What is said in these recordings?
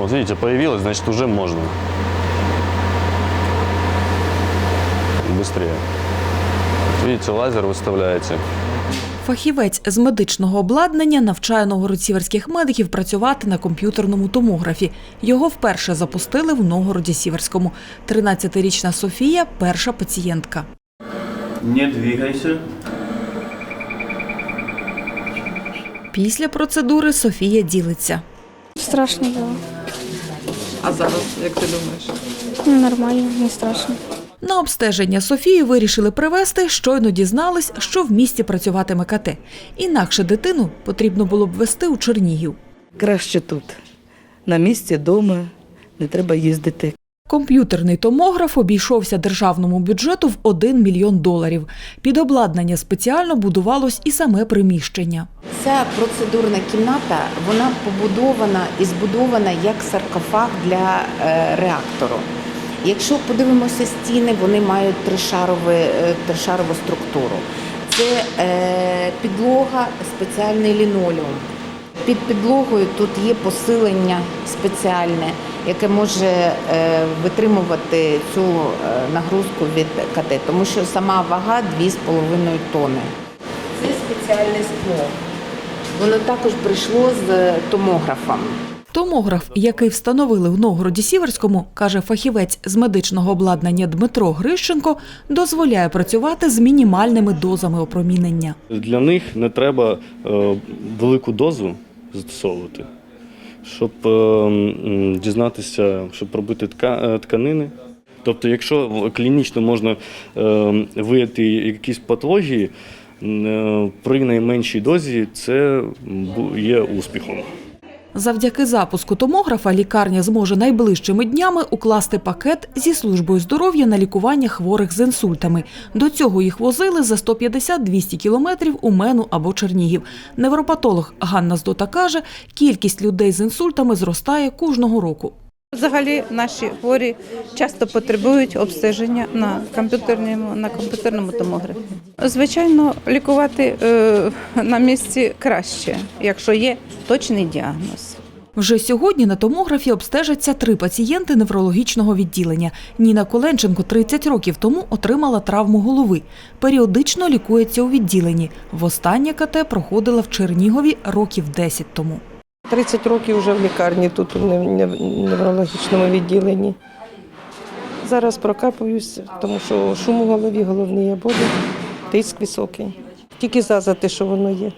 Вот видите, появилось, значит уже можно. Быстрее. Вот Видите, лазер выставляете. Фахівець з медичного обладнання навчає новгород-сіверських медиків працювати на комп'ютерному томографі. Його вперше запустили в Новгороді-Сіверському. 13-річна Софія перша пацієнтка. Не двигайся. Після процедури Софія ділиться. Страшно було. А зараз, як ти думаєш? Ну, Нормально, не страшно. На обстеження Софію вирішили привезти, щойно дізнались, що в місті працюватиме КТ. Інакше дитину потрібно було б вести у Чернігів. Краще тут. На місці, вдома, не треба їздити. Комп'ютерний томограф обійшовся державному бюджету в 1 мільйон доларів. Під обладнання спеціально будувалось і саме приміщення. Ця процедурна кімната вона побудована і збудована як саркофаг для е, реактору. Якщо подивимося стіни, вони мають тришарове, е, тришарову структуру. Це е, підлога, спеціальний лінолеум. Під підлогою тут є посилення спеціальне, яке може витримувати цю нагрузку від КТ, тому що сама вага 2,5 тонни. Це спеціальне скло. Воно також прийшло з томографом. Томограф, який встановили в Новгороді Сіверському, каже фахівець з медичного обладнання Дмитро Грищенко, дозволяє працювати з мінімальними дозами опромінення. Для них не треба е, велику дозу застосовувати, щоб е, дізнатися, щоб пробити тка, е, тканини. Тобто, якщо в- клінічно можна е, виявити якісь патології, е, при найменшій дозі це є успіхом. Завдяки запуску томографа лікарня зможе найближчими днями укласти пакет зі службою здоров'я на лікування хворих з інсультами. До цього їх возили за 150-200 кілометрів у Мену або Чернігів. Невропатолог Ганна Здота каже, кількість людей з інсультами зростає кожного року. Взагалі наші хворі часто потребують обстеження на комп'ютерному на комп'ютерному томографі. Звичайно, лікувати е, на місці краще, якщо є точний діагноз. Вже сьогодні на томографі обстежаться три пацієнти неврологічного відділення. Ніна Коленченко 30 років тому отримала травму голови. Періодично лікується у відділенні. Востаннє КТ проходила в Чернігові років 10 тому. 30 років вже в лікарні, тут нев- неврологічному відділенні. Зараз прокапуюсь, тому що шум у голові, головний я боли, тиск високий. Тільки за, за те, що воно є.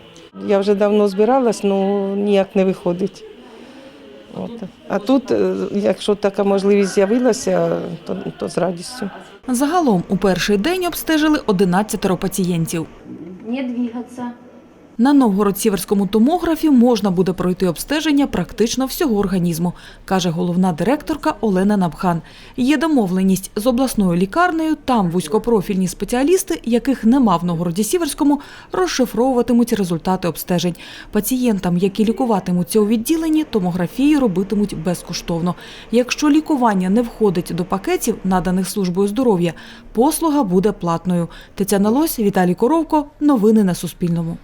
Я вже давно збиралась, але ніяк не виходить. От. А тут, е, якщо така можливість з'явилася, то, то з радістю. Загалом у перший день обстежили 11 пацієнтів. Не двигатися. На Новгород-Сіверському томографі можна буде пройти обстеження практично всього організму, каже головна директорка Олена Напхан. Є домовленість з обласною лікарнею, там вузькопрофільні спеціалісти, яких нема в Новгороді-Сіверському, розшифровуватимуть результати обстежень. Пацієнтам, які лікуватимуться у відділенні, томографії робитимуть безкоштовно. Якщо лікування не входить до пакетів, наданих службою здоров'я, послуга буде платною. Тетяна Лось, Віталій Коровко. Новини на Суспільному.